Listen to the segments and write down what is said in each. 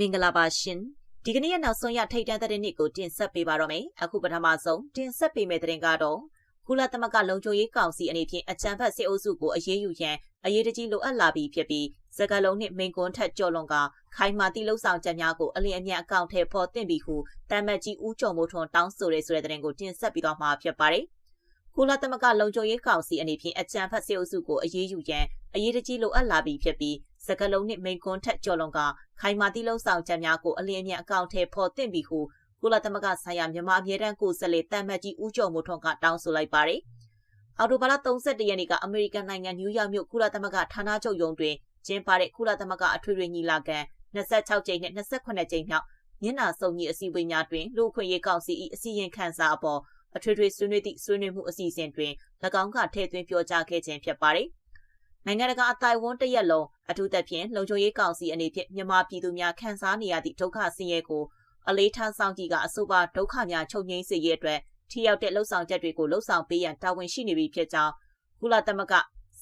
မင်္ဂလာပါရှင်ဒီကနေ့ရနောက်ဆုံးရထိတ်တန့်တဲ့နေ့ကိုတင်ဆက်ပေးပါတော့မယ်အခုပထမဆုံးတင်ဆက်ပေးမယ့်တဲ့ကတော့ကုလသမဂ္ဂလုံခြုံရေးကောင်စီအနေဖြင့်အကြံဖတ်စစ်အုပ်စုကိုအရေးယူရန်အရေးတကြီးလိုအပ်လာပြီးဖြစ်ပြီးစကလုံးနှင့်မိန်ကွန်းထက်ကြော်လွန်ကခိုင်မာတိလှုပ်ဆောင်ချက်များကိုအလင်းအမြန်အကောင့်ထဲပေါ်တင်ပြီးဟုတမ်မတ်ကြီးဦးကျော်မိုးထွန်းတောင်းဆိုရဲဆိုတဲ့တဲ့ကိုတင်ဆက်ပြီးတော့မှာဖြစ်ပါတယ် ကုလသမဂ္ဂလုံခြုံရေးကောင်စီအနေဖြင့်အကြံဖတ်စစ်အုပ်စုကိုအရေးယူရန်အရေးတကြီးလိုအပ်လာပြီးဖြစ်ပြီးစကလုံးနှင့်မိန်ကွန်းထက်ကြော်လွန်ကခိုင်မာတိလုံဆောင်ချက်များကိုအလင်းအမြန်အကောင့်ထဲပေါ်တင်ပြီးဟုကုလသမဂ္ဂဆိုင်ရာမြန်မာအမြဲတမ်းကိုယ်စားလှယ်တမ်မတ်ကြီးဦးကျော်မိုးထွန်းကတောင်းဆိုလိုက်ပါတယ်။အော်တိုဘာလ31ရက်နေ့ကအမေရိကန်နိုင်ငံနယူးယောက်မြို့ကုလသမဂ္ဂဌာနချုပ်ရုံးတွင်ကျင်းပတဲ့ကုလသမဂ္ဂအထွေထွေညီလာခံ26ကြိမ်နဲ့28ကြိမ်မြောက်မျက်နှာစုံညီအစည်းအဝေးများတွင်လူ့အခွင့်အရေးကောင်စီ၏အစည်းအဝေးခန်းစာအပေါ် အထွေထွေဆွေးနွေးသည့်ဆွေးနွေးမှုအစီအစဉ်တွင်၎င်းကထည့်သွင်းပြောကြားခဲ့ခြင်းဖြစ်ပါတယ်။နိုင်ငံတကာအတိုင်းဝန်းတရက်လုံးအထူးသဖြင့်လုံခြုံရေးကောင်စီအနေဖြင့်မြန်မာပြည်သူများခံစားနေရသည့်ဒုက္ခဆင်းရဲကိုအလေးထားဆောင်ကြည့်ကအဆိုပါဒုက္ခများချုပ်ငြိမ်းစေရေးအတွက်ထိရောက်တဲ့လှုပ်ဆောင်ချက်တွေကိုလှုပ်ဆောင်ပေးရန်တာဝန်ရှိနေပြီဖြစ်ကြောင်းကုလသမဂ္ဂ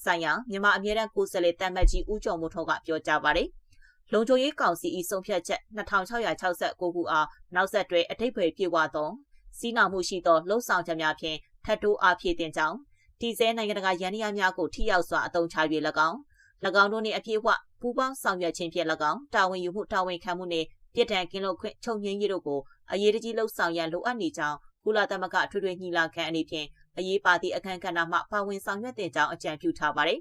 ဆိုင်ရာမြန်မာအမြဲတမ်းကိုယ်စားလှယ်တမတ်ကြီးဦးကျော်မိုးထွန်းကပြောကြားပါတယ်။လုံခြုံရေးကောင်စီ၏ဆုံးဖြတ်ချက်2669ခုအားနောက်ဆက်တွဲအထိပ္ပယ်ပြေဝသော စီးနာမှုရှိသောလှုပ်ဆောင်ချက်များဖြင့်ထပ်တိုးအားဖြည့်တင်ကြောင်းတည်ဆဲနိုင်ငံတကာရန်ရာများကိုထိရောက်စွာအသုံးချ၍၎င်း၎င်းတို့နှင့်အပြည့်အဝပူးပေါင်းဆောင်ရွက်ခြင်းဖြင့်၎င်းတာဝန်ယူမှုတာဝန်ခံမှုနှင့်ပြစ်ဒဏ်ကင်းလွတ်ခွင့်ချုပ်ငြိမ်းရေးတို့ကိုအရေးတကြီးလှုပ်ဆောင်ရန်လိုအပ်နေကြောင်းကုလသမဂ္ဂထွေထွေညီလာခံအနေဖြင့်အရေးပါသည့်အခမ်းကဏ္ဍမှပါဝင်ဆောင်ရွက်တင်ကြောင်းအကြံပြုထားပါသည်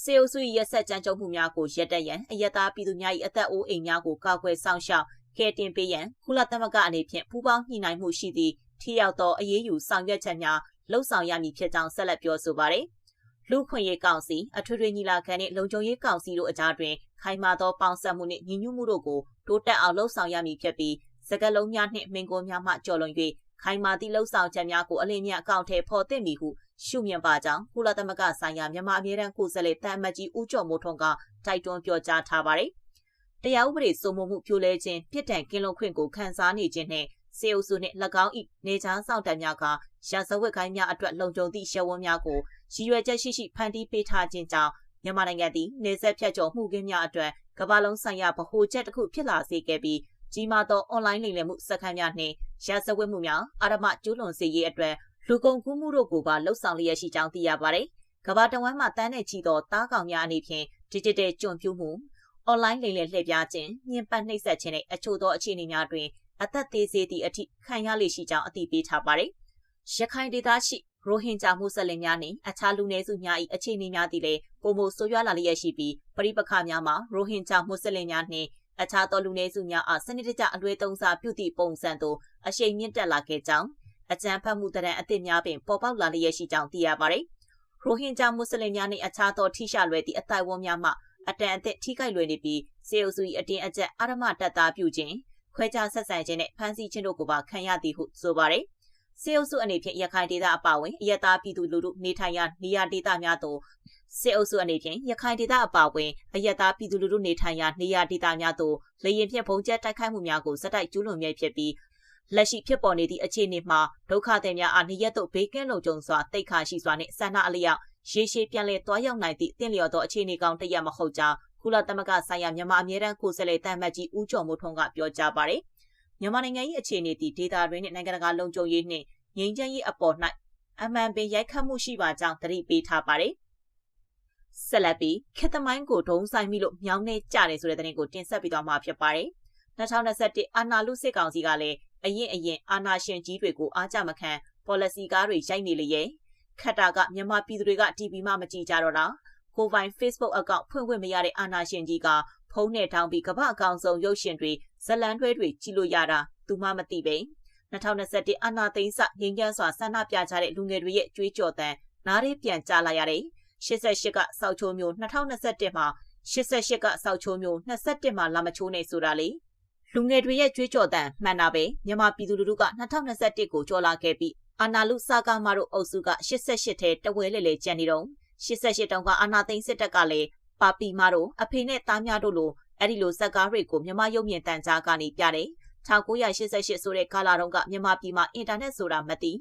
စေအုပ်စုရက်ဆက်ကြမ်းကြုတ်မှုများကိုရပ်တန့်ရန်အယက်သားပြည်သူများ၏အသက်အိုးအိမ်များကိုကာကွယ်ဆောင်ရှောက် ကယ်တင်ပေးရန်ကုလသမဂ္ဂအနေဖြင့်ပူးပေါင်းညှိနှိုင်းမှုရှိသည့်ထိရောက်သောအရေးယူဆောင်ရွက်ချက်များလှုပ်ဆောင်ရမည်ဖြစ်ကြောင်းဆက်လက်ပြောဆိုပါတယ်။လူခွင့်ရေးကောင်စီအထွေထွေညီလာခံနှင့်လုံခြုံရေးကောင်စီတို့အကြားတွင်ခိုင်မာသောပေါင်းစပ်မှုနှင့်ညီညွတ်မှုတို့ကိုတိုးတက်အောင်လှုပ်ဆောင်ရမည်ဖြစ်ပြီးစကလုံးများနှင့်မင်ကွန်းများမှကြော်လွန်၍ခိုင်မာသည့်လှုပ်ဆောင်ချက်များကိုအလင်းမြအကောင့်ထဲပေါ်တင်ပြီဟုရှုမြင်ပါကြောင်းကုလသမဂ္ဂဆိုင်ရာမြန်မာအမြဲတမ်းကိုယ်စားလှယ်တန်မတ်ကြီးဦးကျော်မိုးထွန်းကတိုက်တွန်းပြောကြားထားပါတယ်။ တရားဥပဒေစိုးမိုးမှုပြိုလဲခြင်းပြစ်ဒဏ်ကင်းလွတ်ခွင့်ကိုခံစားနေခြင်းနှင့်စေအုပ်စုနှင့်၎င်း၏နေချားဆောင်တံများကရာဇဝတ်ခိုင်းများအတွက်လုံခြုံသည့်ရဲဝန်းများကိုရည်ရွယ်ချက်ရှိရှိဖန်တီးပေးထားခြင်းကြောင့်မြန်မာနိုင်ငံသည်နေဆက်ဖြတ်ကျော်မှုကင်းများအတွက်ကမ္ဘာလုံးဆိုင်ရာဗဟိုချက်တစ်ခုဖြစ်လာစေခဲ့ပြီးကြီးမားသောအွန်လိုင်းလိမ်လည်မှုစက္ကန့်များနှင့်ရာဇဝတ်မှုများအာရမကျူးလွန်စေရေးအတွက်လူကုန်ကူးမှုတို့ကိုပါလှုပ်ဆောင်လျက်ရှိကြောင်းသိရပါတယ်။ကမ္ဘာတဝန်းမှာတန်းနဲ့ချီသောတားကောင်များအနေဖြင့် digital ကျွံပြူးမှု အွန်လိုင်းလိမ်လည်လှည့်ပြားခြင်းညှဉ်းပန်းနှိပ်စက်ခြင်းနဲ့အချို့သောအခြေအနေများတွင်အသက်သေးစေသည့်အထိခံရလေရှိကြောင်းအသိပေးထားပါတယ်။ရခိုင်ဒေသရှိရိုဟင်ဂျာမှုဆက်လင်များနှင့်အခြားလူနည်းစုများ၏အခြေအနေများသည်လည်းပုံမဆိုးရွားလာလျက်ရှိပြီးပရိပခများမှာရိုဟင်ဂျာမှုဆက်လင်များနှင့်အခြားသောလူနည်းစုများအားစနစ်တကျအလွဲသုံးစားပြုသည့်ပုံစံသို့အရှိန်မြင့်တက်လာခဲ့ကြောင်းအကြံဖတ်မှုတရံအသစ်များပင်ပေါ်ပေါက်လာလျက်ရှိကြောင်းသိရပါသည်။ရိုဟင်ဂျာမွတ်စလင်များနှင့်အခြားသောထိရှလွယ်သည့်အတိုင်းဝန်းများမှ အတန်အသစ်ထိခိုက်လွယ်နေပြီးစေအုပ်စု၏အတင်းအကျပ်အာရမတပ်သားပြုခြင်းခွဲခြားဆက်ဆံခြင်းနဲ့ဖမ်းဆီးခြင်းတို့ကိုပါခံရသည်ဟုဆိုပါတယ်။စေအုပ်စုအနေဖြင့်ရခိုင်ဒေသအပါအဝင်အယက်သားပြည်သူလူထုနေထိုင်ရာနေရာဒေသများသို့စစ်အုပ်စုအနေဖြင့်ရခိုင်ဒေသအပါအဝင်အယက်သားပြည်သူလူထုနေထိုင်ရာနေရာဒေသများသို့လေရင်ဖြင့်ပုံကျက်တိုက်ခိုက်မှုများကိုစတိုက်ကျူးလွန်မြဲဖြစ်ပြီးလက်ရှိဖြစ်ပေါ်နေသည့်အခြေအနေမှာဒုက္ခသည်များအားနေရက်သို့ဘေးကင်းလုံခြုံစွာတိတ်ခါရှိစွာနှင့်ဆန္ဒအလျောက် ရေရှည်ပြန်လည်သွားရောက်နိုင်သည့်တင့်လျော်သောအခြေအနေကောင်းတစ်ရက်မဟုတ်ကြောင်းကုလသမဂ္ဂဆိုင်ရာမြန်မာအမြဲတမ်းကိုယ်စားလှယ်တမ်းမှတ်ကြီးဦးကျော်မိုးထွန်းကပြောကြားပါတယ်။မြန်မာနိုင်ငံ၏အခြေအနေသည်ဒေတာတွင်နှင့်နိုင်ငံတကာလုံခြုံရေးနှင့်ငြိမ်းချမ်းရေးအပေါ်၌အမှန်ပင်ရိုက်ခတ်မှုရှိပါကြောင်းသတိပေးထားပါတယ်။ဆက်လက်ပြီးခေတမိုင်းကိုဒုံဆိုင်မိလို့မြောင်းနေကြတယ်ဆိုတဲ့သတင်းကိုတင်ဆက်ပေးသွားမှာဖြစ်ပါတယ်။2021အာနာလူစစ်ကောင်စီကလည်းအရင်အရင်အာနာရှင်ကြီးတွေကိုအားကြမခံ policy ကားတွေရိုက်နေလေရဲ့ ခက်တာကမြန်မာပြည်သူတွေက TV မှမကြည့်ကြတော့တာကိုပိုင် Facebook အကောင့်ဖွင့်ခွင့်မရတဲ့အာနာရှင်ကြီးကဖုန်းနဲ့ထောင်းပြီးကမ္ဘာအကောင်ဆုံးရုပ်ရှင်တွေဇလန်တွဲတွေကြည့်လို့ရတာသူမှမသိပဲ2021အာနာသိန်းစငင်းကျန်းစွာဆန္ဒပြကြတဲ့လူငယ်တွေရဲ့ကြွေးကြော်သံနားရေးပြန်ကြားလာရတယ်88ကစောက်ချိုးမျိုး2021မှာ88ကစောက်ချိုးမျိုး21မှာလာမချိုးနေဆိုတာလေလူငယ်တွေရဲ့ကြွေးကြော်သံမှန်တာပဲမြန်မာပြည်သူလူထုက2021ကိုကြော်လာခဲ့ပြီး အာနာလူစာကာမတို့အုပ်စုက88ထဲတဝဲလေလေကြံနေတော့88တောင်ကအာနာသိန်းစစ်တပ်ကလည်းပါပီမာတို့အဖေနဲ့သားများတို့လိုအဲ့ဒီလိုဇက်ကားတွေကိုမြန်မာရုပ်မြင်တန်ကြားကနေပြတယ်1988ဆိုတဲ့ကာလာတုန်းကမြန်မာပြည်မှာအင်တာနက်ဆိုတာမသိ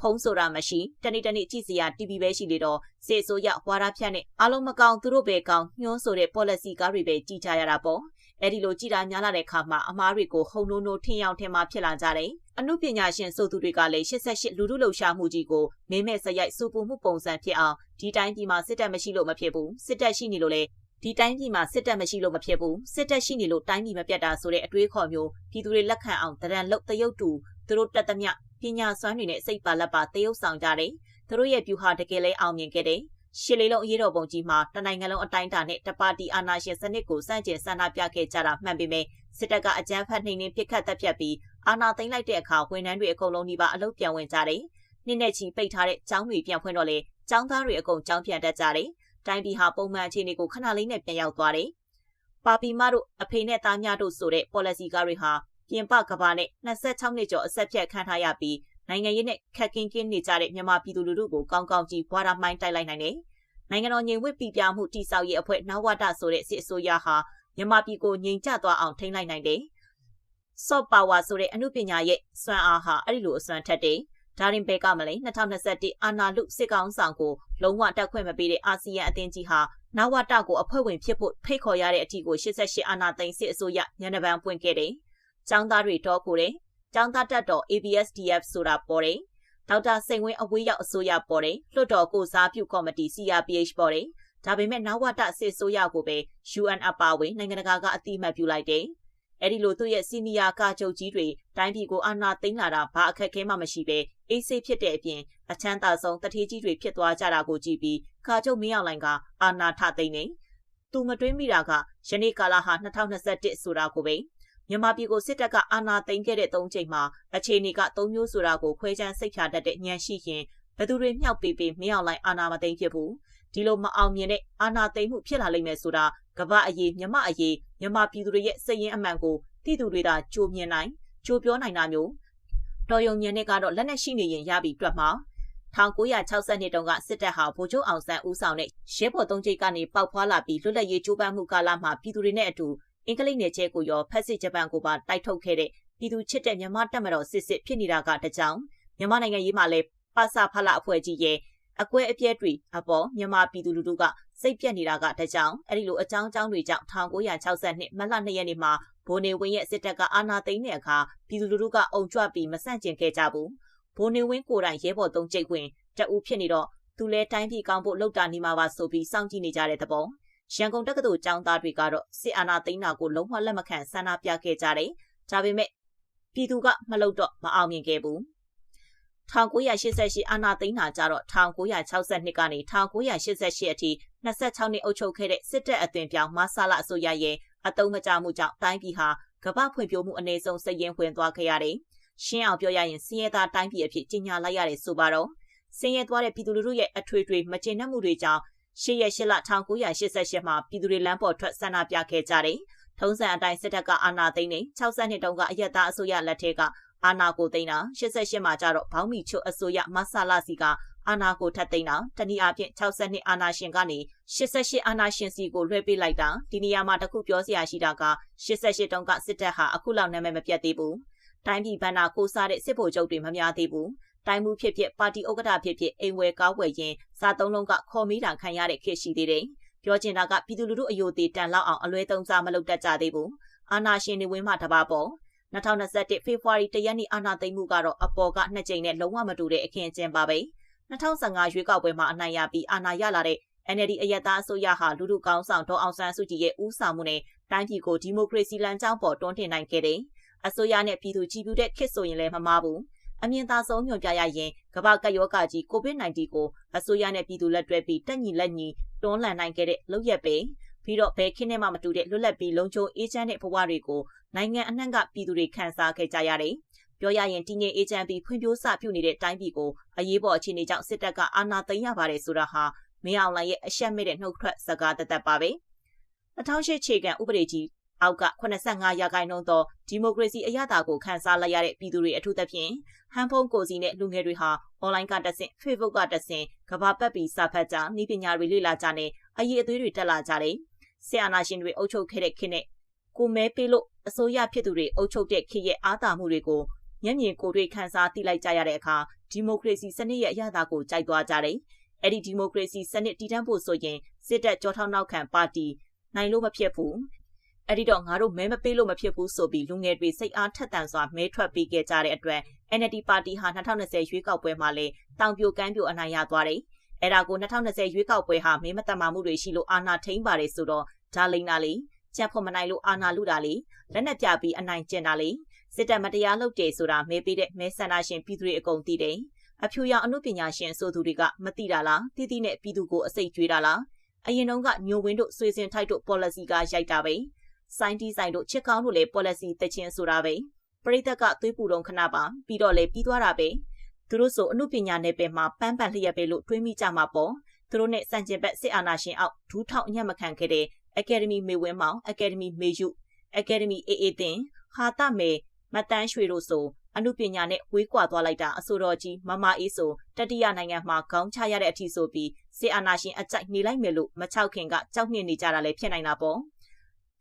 ဖုံးဆိုတာမရှိတနေ့တနေ့ကြည့်စရာ TV ပဲရှိလေတော့စေဆိုရဝါရဖြတ်နဲ့အားလုံးမကောင်းသူတို့ပဲကောင်းညှိုးဆိုတဲ့ policy ကားတွေပဲကြည့်ကြရတာပေါ့ အဲဒီလိုကြည်တာများလာတဲ့အခါမှာအမားတွေကိုဟုံနိုးနိုးထင်ရောက်ထင်မှာဖြစ်လာကြတယ်။အမှုပညာရှင်ဆိုသူတွေကလည်း88လူထုလှုပ်ရှားမှုကြီးကိုမင်းမဲ့စရိုက်စူပူမှုပုံစံဖြစ်အောင်ဒီတိုင်းပြည်မှာစစ်တပ်မရှိလို့မဖြစ်ဘူးစစ်တပ်ရှိနေလို့လေဒီတိုင်းပြည်မှာစစ်တပ်မရှိလို့မဖြစ်ဘူးစစ်တပ်ရှိနေလို့တိုင်းပြည်မပြတ်တာဆိုတဲ့အတွေးခေါ်မျိုးပြည်သူတွေလက်ခံအောင်တရံလုတ်တရုတ်တူသူတို့တက်သမျှပညာစွမ်းတွေနဲ့စိတ်ပါလက်ပါတရုတ်ဆောင်ကြတယ်သူတို့ရဲ့ဗျူဟာတကယ်လဲအောင်မြင်ခဲ့တယ် ရှစ်လေးလုံးအရေးတော်ပုံကြီးမှာတနိုင်ငံလုံးအတိုင်းအတာနဲ့တပါတီအာဏာရှင်စနစ်ကိုစန့်ကျင်ဆန္ဒပြခဲ့ကြတာမှန်ပေမဲ့စစ်တပ်ကအကြမ်းဖက်နှိမ်နင်းပစ်ခတ်တပ်ဖြတ်ပြီးအာဏာသိမ်းလိုက်တဲ့အခါဝန်ထမ်းတွေအကုန်လုံးဒီပါအလုပ်ပြန်ဝင်ကြတယ်။နှစ်နဲ့ချီပိတ်ထားတဲ့ကျောင်းတွေပြန်ဖွင့်တော့လေကျောင်းသားတွေအကုန်ကျောင်းပြန်တက်ကြတယ်။တိုင်းပြည်ဟာပုံမှန်အခြေအနေကိုခဏလေးနဲ့ပြန်ရောက်သွားတယ်။ပါပီမတို့အဖေနဲ့သားများတို့ဆိုတဲ့ policy ကားတွေဟာပြင်ပကဘာနဲ့26နှစ်ကျော်အဆက်ဖြတ်ခံထားရပြီး နိုင်ငံရေးနဲ့ခက်ကင်းကင်းနေကြတဲ့မြန်မာပြည်သူလူထုကိုကောင်းကောင်းကြည့်ဘွားတာမိုင်းတိုက်လိုက်နိုင်တယ်။နိုင်ငံတော်ငြိမ်ဝှက်ပြပြမှုတိစောက်ရေးအဖွဲ့နဝတဆိုတဲ့စစ်အစိုးရဟာမြန်မာပြည်ကိုငြိမ်ချသွားအောင်ထိန်းလိုက်နိုင်တယ်။ soft power ဆိုတဲ့အမှုပညာရဲ့စွမ်းအားဟာအဲ့ဒီလိုအစွမ်းထက်တယ်။ဒါရင်ဘဲကမလဲ2021အာနာလူစစ်ကောင်ဆောင်ကိုလုံးဝတက်ခွင့်မပေးတဲ့အာဆီယံအသင်းကြီးဟာနဝတကိုအဖွဲ့ဝင်ဖြစ်ဖို့ဖိတ်ခေါ်ရတဲ့အထီကို88အာနာသိန်းစစ်အစိုးရညနေပန်းပွင့်ခဲ့တယ်။ចောင်းသားတွေတော့ကိုတယ်။ ចောင်းသားတက်တော် ABSDF ဆိုတာပေါ်တယ်။ဒေါက်တာစိန်ဝင်းအဝေးရောက်အစိုးရပေါ်တယ်လွှတ်တော်ကိုစားပြုကော်မတီ CRPH ပေါ်တယ်ဒါပေမဲ့နဝတစစ်ဆိုရကိုပဲ UN အပါဝင်နိုင်ငံတကာကအတိအမှတ်ပြုလိုက်တယ်အဲ့ဒီလိုသူ့ရဲ့စီနီယာကာချုပ်ကြီးတွေတိုင်းပြည်ကိုအာဏာသိမ်းလာတာဘာအခက်ခဲမှမရှိပဲအေးဆေးဖြစ်တဲ့အပြင်အချမ်းသာဆုံးတထေးကြီးတွေဖြစ်သွားကြတာကိုကြည့်ပြီးကာချုပ်မင်းအောင်လိုင်ကအာဏာထသိမ်းနေသူမတွင်းမိတာကယနေ့ကာလဟာ2021ဆိုတာကိုပဲ မြန်မာပြည်ကိုစစ်တပ်ကအာဏာသိမ်းခဲ့တဲ့၃ချိန်မှာအခြေအနေက၃မျိုးဆိုတာကိုခွဲခြမ်းစိတ်ဖြာတတ်တဲ့ညံရှိရင်ဘယ်သူတွေမြောက်ပေးပေးမင်းအောင်လိုင်းအာဏာမသိမ်းဖြစ်ဘူးဒီလိုမအောင်မြင်တဲ့အာဏာသိမ်းမှုဖြစ်လာလိမ့်မယ်ဆိုတာကမ္ဘာအရေးမြမအရေးမြမပြည်သူတွေရဲ့စည်ရင်အမှန်ကိုတည်သူတွေသာကြိုမြင်နိုင်ကြိုပြောနိုင်တာမျိုးတော်ယုံညံတဲ့ကတော့လက်နက်ရှိနေရင်ရပြီတွက်မှာ1962တုန်းကစစ်တပ်ဟာဗိုလ်ချုပ်အောင်ဆန်းဦးဆောင်တဲ့ရဲဘော်သုံးချိတ်ကနေပေါက်ဖွာလာပြီးလွတ်လပ်ရေးကြိုးပမ်းမှုကာလမှာပြည်သူတွေနဲ့အတူ အင်္ဂလိပ်နယ်ချဲကိုရောဖက်စစ်ဂျပန်ကိုပါတိုက်ထုတ်ခဲ့တဲ့ပြည်သူချစ်တဲ့မြန်မာတပ်မတော်စစ်စစ်ဖြစ်နေတာကတကြောင်မြန်မာနိုင်ငံရေးမှာလည်းပါစာဖလာအဖွဲ့ကြီးရဲ့အကွဲအပြဲတွေအပေါ်မြန်မာပြည်သူလူထုကစိတ်ပြက်နေတာကတကြောင်အဲ့ဒီလိုအကြောင်းအကြောင်းတွေကြောင့်1962မတ်လ2ရက်နေ့မှာဘိုနေဝင်းရဲ့စစ်တပ်ကအာဏာသိမ်းတဲ့အခါပြည်သူလူထုကအုံကြွပြီးမဆန့်ကျင်ခဲ့ကြဘူးဘိုနေဝင်းကိုယ်တိုင်ရဲဘော်သုံးကျိတ်ဝင်တအူးဖြစ်နေတော့သူလဲတိုင်းပြည်ကောင်းဖို့လှုပ်တာနေမှာပါဆိုပြီးစောင့်ကြည့်နေကြတဲ့သဘော ရန်ကုန်တက္ကသိုလ်ကျောင်းသားတွေကတော့စစ်အာဏာသိမ်းတာကိုလုံးဝလက်မခံဆန္ဒပြခဲ့ကြတယ်။ဒါပေမဲ့ပြည်သူကမလုပ်တော့မအောင်မြင်ခဲ့ဘူး။1988အာဏာသိမ်းတာကြတော့1962ကနေ1988အထိ26နှစ်အုပ်ချုပ်ခဲ့တဲ့စစ်တပ်အသွင်ပြောင်းမဆာလာအစိုးရရဲ့အတုံးမကြမှုကြောင့်တိုင်းပြည်ဟာကမ္ဘာဖွံ့ဖြိုးမှုအနည်းဆုံးစည်ရင်ဝင်သွားခဲ့ရတယ်။ရှင်းအောင်ပြောရရင်စင်းရဲသားတိုင်းပြည်အဖြစ်ကြီးညာလိုက်ရတယ်ဆိုပါတော့စင်းရဲသွားတဲ့ပြည်သူလူထုရဲ့အထွေထွေမကျေနပ်မှုတွေကြောင့် ၈ရက်၈လ1988မှာပြည်သူတွေလမ်းပေါ်ထွက်ဆန္ဒပြခဲ့ကြတယ်။ထုံးစံအတိုင်းစစ်တပ်ကအာဏာသိမ်းနေ60နှစ်တုန်းကအယက်သားအစိုးရလက်ထက်ကအာဏာကိုသိမ်းတာ88မှာကျတော့ဘောင်းမီချိုအစိုးရမဆလာစီကအာဏာကိုထပ်သိမ်းတာတနည်းအားဖြင့်60နှစ်အာဏာရှင်ကနေ88အာဏာရှင်စီကိုလွှဲပေးလိုက်တာဒီနေရာမှာတခုပြောစရာရှိတာက88တုန်းကစစ်တပ်ဟာအခုလောက်နာမည်မပြတ်သေးဘူးတိုင်းပြည်ဘဏ္ဍာကိုစားတဲ့စစ်ဗိုလ်ချုပ်တွေမများသေးဘူး တိုင်းမှုဖြစ်ဖြစ်ပါတီဥက္ကဋ္ဌဖြစ်ဖြစ်အိမ်ဝယ်ကားဝယ်ရင်စားသုံးလုံးကခေါ်မိတာခံရတဲ့ခေတ်ရှိသေးတယ်။ပြောချင်တာကပြည်သူလူထုအယိုသေးတန်လောက်အောင်အလွဲသုံးစားမလုပ်တတ်ကြသေးဘူး။အာနာရှင်တွေဝင်းမှတပါပေါ်2021ဖေဖော်ဝါရီတရက်နေ့အာဏာသိမ်းမှုကတော့အပေါ်ကနှစ်ကြိမ်နဲ့လုံးဝမတူတဲ့အခင်းအကျင်းပါပဲ2015ရွေးကောက်ပွဲမှာအနိုင်ရပြီးအာဏာရလာတဲ့ NLD အယက်သားအစိုးရဟာလူထုကောင်းဆောင်ဒေါအောင်ဆန်းစုကြည်ရဲ့ဦးဆောင်မှုနဲ့တိုင်းပြည်ကိုဒီမိုကရေစီလမ်းကြောင်းပေါ်တွန်းတင်နိုင်ခဲ့တယ်။အစိုးရနဲ့ပြည်သူကြည်ပြူတဲ့ခေတ်ဆိုရင်လည်းမမှားဘူး။ အမြင်သာဆုံးညွှန်ပြရရင်ကမ္ဘာကပ်ရောဂါကြီး COVID-19 ကိုအစိုးရနဲ့ပြည်သူလက်တွဲပြီးတက်ညီလက်ညီတွန်းလှန်နိုင်ခဲ့တဲ့လုပ်ရက်ပဲပြီးတော့ဘယ်ခင်းနဲ့မှမတူတဲ့လွတ်လပ်ပြီးလုံခြုံအေးချမ်းတဲ့ဘဝတွေကိုနိုင်ငံအနှံ့ကပြည်သူတွေခံစားခဲ့ကြရတယ်။ပြောရရင်တည်ငြိမ်အေးချမ်းပြီးဖွံ့ဖြိုးစပြုနေတဲ့တိုင်းပြည်ကိုအရေးပေါ်အခြေအနေကြောင့်စစ်တပ်ကအာဏာသိမ်းရပါတယ်ဆိုတာဟာမင်းအောင်လှိုင်ရဲ့အရှက်မဲ့တဲ့နှုတ်ထွက်စကားတသက်ပါပဲ။2008ခြေခံဥပဒေကြီး အောက်က85ရာခိုင်နှုန်းသောဒီမိုကရေစီအရသာကိုခန်းစားလိုက်ရတဲ့ပြည်သူတွေအထူးသဖြင့်ဟန်ဖုန်းကိုစီနဲ့လူငယ်တွေဟာအွန်လိုင်းကတဆင့် Facebook ကတဆင့်ကဘာပတ်ပြီးစာဖတ်ကြဤပညာတွေလေ့လာကြနဲ့အရေးအသွေးတွေတက်လာကြတယ်။ဆရာနာရှင်တွေအုပ်ချုပ်ခဲ့တဲ့ခေတ်နဲ့ကိုမဲပေးလို့အစိုးရဖြစ်သူတွေအုပ်ချုပ်တဲ့ခေတ်ရဲ့အားသာမှုတွေကိုမျက်မြင်ကိုယ်တွေ့ခန်းစားသိလိုက်ကြရတဲ့အခါဒီမိုကရေစီစနစ်ရဲ့အရသာကိုကြိုက်သွားကြတယ်။အဲ့ဒီဒီမိုကရေစီစနစ်တည်တံ့ဖို့ဆိုရင်စစ်တပ်ကြောထောက်နောက်ခံပါတီနိုင်လို့မဖြစ်ဘူး အဲ့ဒီတော့ငါတို့မဲမပေးလို့မဖြစ်ဘူးဆိုပြီးလူငယ်တွေစိတ်အားထက်သန်စွာမဲထွက်ပေးခဲ့ကြတဲ့အတွက် NLD ပါတီဟာ2020ရွေးကောက်ပွဲမှာလည်းတောင်ပြိုကမ်းပြိုအနိုင်ရသွားတယ်။အဲ့ဒါကို2020ရွေးကောက်ပွဲဟာမဲမတမာမှုတွေရှိလို့အာဏာထိန်းပါတယ်ဆိုတော့ဒါလိမ့်တာလေကြက်ဖို့မနိုင်လို့အာဏာလူတာလေလက်နက်ပြပြီးအနိုင်ကျင့်တာလေစစ်တပ်မတရားလုပ်တယ်ဆိုတာမဲပေးတဲ့မဲဆန္ဒရှင်ပြည်သူတွေအကုန်သိတယ်။အဖြူရောင်အမှုပညာရှင်ဆိုသူတွေကမသိတာလားတိတိနဲ့ပြည်သူကိုအစိတ်ကျွေးတာလားအရင်တုန်းကညိုဝင်းတို့ဆွေစင်ထိုက်တို့ policy ကရိုက်တာပဲ စိုင်းတီးဆိုင်တို့ချစ်ကောင်းတို့လည်း policy တချင်းဆိုတာပဲပရိသတ်ကသွေးပူတုံခဏပါပြီးတော့လည်းပြီးသွားတာပဲသူတို့ဆိုအမှုပညာနယ်ပယ်မှာပန်းပန်လျက်ပဲလို့တွေးမိကြမှာပေါ့သူတို့နဲ့စံကျင်ဘက်စစ်အာဏာရှင်အောက်ဒူးထောက်အညံ့မခံခဲ့တဲ့ Academy မေဝင်းမောင် Academy မေယု Academy အေအေတင်ဟာတမေမတန်းရွှေတို့ဆိုအမှုပညာနဲ့ဝေးကွာသွားလိုက်တာအဆိုတော်ကြီးမမအေးဆိုတတိယနိုင်ငံမှာခေါင်းချရတဲ့အထိဆိုပြီးစစ်အာဏာရှင်အကြိုက်နေလိုက်မယ်လို့မချောက်ခင်ကကြောက်မြင့်နေကြတာလည်းဖြစ်နိုင်တာပေါ့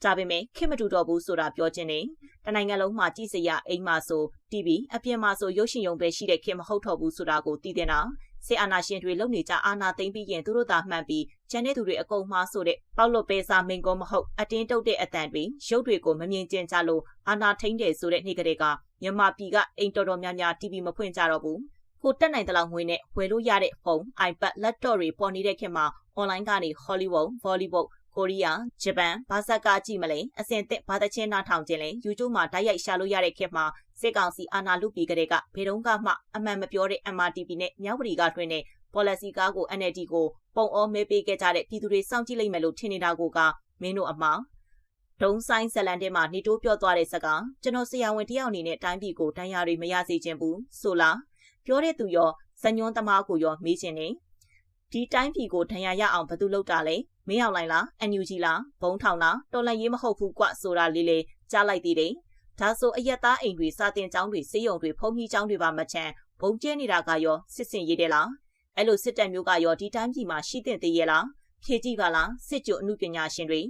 ဒါပေမဲ့ခင်မတူတော့ဘူးဆိုတာပြောခြင်းနဲ့တနိုင်ငံလုံးမှာကြည်စရာအိမ်မှာဆို TV အပြင်မှာဆိုရုပ်ရှင်ရုံပဲရှိတဲ့ခင်မဟုတ်တော့ဘူးဆိုတာကိုသိတဲ့နောက်စစ်အာဏာရှင်တွေလုံနေကြအာဏာသိမ်းပြီးရင်သူတို့သာမှန်ပြီးကျန်တဲ့သူတွေအကုန်မှားဆိုတဲ့ပေါက်လွတ်ပဲစာမင်ကောမဟုတ်အတင်းတုတ်တဲ့အတန်တွေရုပ်တွေကိုမမြင်ကျင်ကြလို့အာဏာထိန်းတယ်ဆိုတဲ့နေ့ကလေးကမြန်မာပြည်ကအိမ်တော်တော်များများ TV မဖွင့်ကြတော့ဘူးကိုတက်နိုင်တဲ့လောက်ငွေနဲ့ဝယ်လို့ရတဲ့ဖုန်း iPad laptop တွေပေါ်နေတဲ့ခေတ်မှာ online ကနေ Hollywood, Volleyball ကိုရီးယားဂျပန်ဘာဇက်ကကြည့်မလဲအစင်သစ်ဘာသချင်းနားထောင်ခြင်းလဲ YouTube မှာတိုက်ရိုက်ရှာလို့ရတဲ့ခေတ်မှာစစ်ကောင်စီအာဏာလုပြီးကလေးကဘယ်တော့မှအမှန်မပြောတဲ့ MRTV နဲ့မြောက်ပရီကတွင်တဲ့ policy ကားကို NLD ကိုပုံအောမဲပေးခဲ့ကြတဲ့ပြည်သူတွေစောင့်ကြည့်လိုက်မယ်လို့ထင်နေတာကိုကမင်းတို့အမောင်ဒုံဆိုင်ဇလန်တဲမှာနေတိုးပြောသွားတဲ့စကားကျွန်တော်ဆရာဝန်တယောက်အနေနဲ့တိုင်းပြည်ကိုတရားတွေမရစေချင်ဘူးဆိုလားပြောတဲ့သူရောဇညွန်းသမားကိုရောမေးချင်နေ ဒီတိုင်းပြည်ကိုဒဏ်ရာရအောင်ဘယ်သူလုပ်တာလဲမင်းအောင်လိုက်လား NUG လားဘုံထောင်လားတော်လန်ရေးမဟုတ်ဘူးကွဆိုတာလေးလေးကြားလိုက်သေးတယ်ဒါဆိုအရက်သားအိမ်တွေစာတင်ကျောင်းတွေစေယုံတွေဖုန်းကြီးကျောင်းတွေပါမချမ်းဘုံကျဲနေတာကရောစစ်စင်ရေးတယ်လားအဲ့လိုစစ်တပ်မျိုးကရောဒီတိုင်းပြည်မှာရှိတဲ့သေးရဲ့လားဖြေကြည့်ပါလားစစ်ကြိုအမှုပညာရှင်တွေ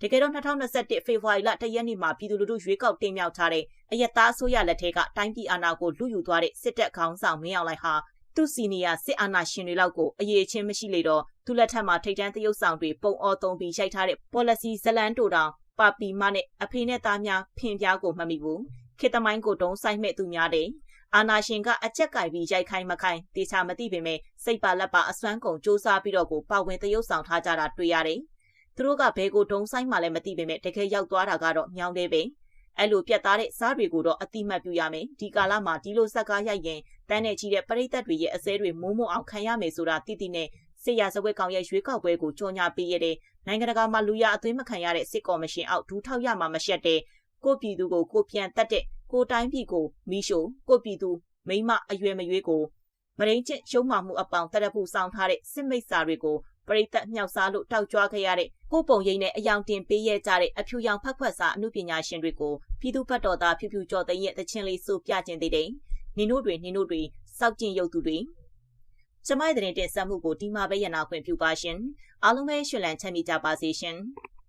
တကယ်တော့2021ဖေဖော်ဝါရီလတရက်နေ့မှာပြည်သူလူထုရွေးကောက်တင်မြှောက်ထားတဲ့အယက်သားအစိုးရလက်ထက်ကတိုင်းပြည်အာဏာကိုလူယူသွားတဲ့စစ်တပ်ခေါင်းဆောင်မင်းအောင်လှိုင်ဟာ သူ့စီနီယာစစ်အာဏာရှင်တွေလောက်ကိုအရေးချင်းမရှိလေတော့သူ့လက်ထက်မှာထိတ်တန်းသရုပ်ဆောင်တွေပုံအော်သုံးပြီးရိုက်ထားတဲ့ policy ဇလန်တိုတောင်ပါပီမနဲ့အဖေနဲ့သားများဖင်ပြားကိုမမိဘူးခေတမိုင်းကိုတုံးဆိုင်မဲ့သူများတယ်အာနာရှင်ကအကြက်ကြိုက်ပြီးရိုက်ခိုင်းမခိုင်းတေချာမသိပေမဲ့စိတ်ပါလက်ပါအစွမ်းကုန်စူးစမ်းပြီးတော့ကိုပါဝင်သရုပ်ဆောင်ထားကြတာတွေ့ရတယ်။သူတို့ကဘဲကိုဒုံဆိုင်မှလည်းမသိပေမဲ့တကယ်ရောက်သွားတာကတော့မြောင်းသေးပဲ။အဲ့လိုပြတ်သားတဲ့စားတွေကိုတော့အတိမတ်ပြရမယ်။ဒီကာလမှာဒီလိုဇက်ကားရိုက်ရင် တန်းနဲ့ချီတဲ့ပရိသတ်တွေရဲ့အစဲတွေမိုးမွအောင်ခံရမယ်ဆိုတာသိသိနဲ့စစ်ရဇဝက်ကောင်ရဲ့ရွေးကောက်ပွဲကိုကြော်ညာပေးရတဲ့နိုင်ငံတကာမှာလူရအသွေးမခံရတဲ့စစ်ကော်မရှင်အောက်ဒူးထောက်ရမှာမရှက်တဲ့ကိုပြည်သူကိုကိုပြန်တက်တဲ့ကိုတိုင်းပြည်ကိုမီးရှို့ကိုပြည်သူမိမအရွယ်မရွေးကိုမရင်းချင်းရှုံးမှမှုအပေါင်းတရဖူဆောင်ထားတဲ့စစ်မိတ်စာတွေကိုပရိသတ်မြောက်စားလို့တောက်ကြွားခဲ့ရတဲ့ကိုပုံရိပ်နဲ့အယောင်တင်ပေးရကြတဲ့အဖြူရောင်ဖက်ခွက်စာအမှုပညာရှင်တွေကိုပြည်သူ့ဘတ်တော်သားဖြူဖြူကျော်သိန်းရဲ့တခြင်းလေးဆိုပြခြင်းသေးတယ်။ နင်တို့တွေနင်တို့တွေစောက်ကျင်ရုပ်သူတွေကျမရဲ့တဲ့တင်ဆက်မှုကိုဒီမှာပဲရနာခွင့်ပြုပါရှင်။အားလုံးပဲရှင်လန်းချမ်းမြေကြပါစေရှင်။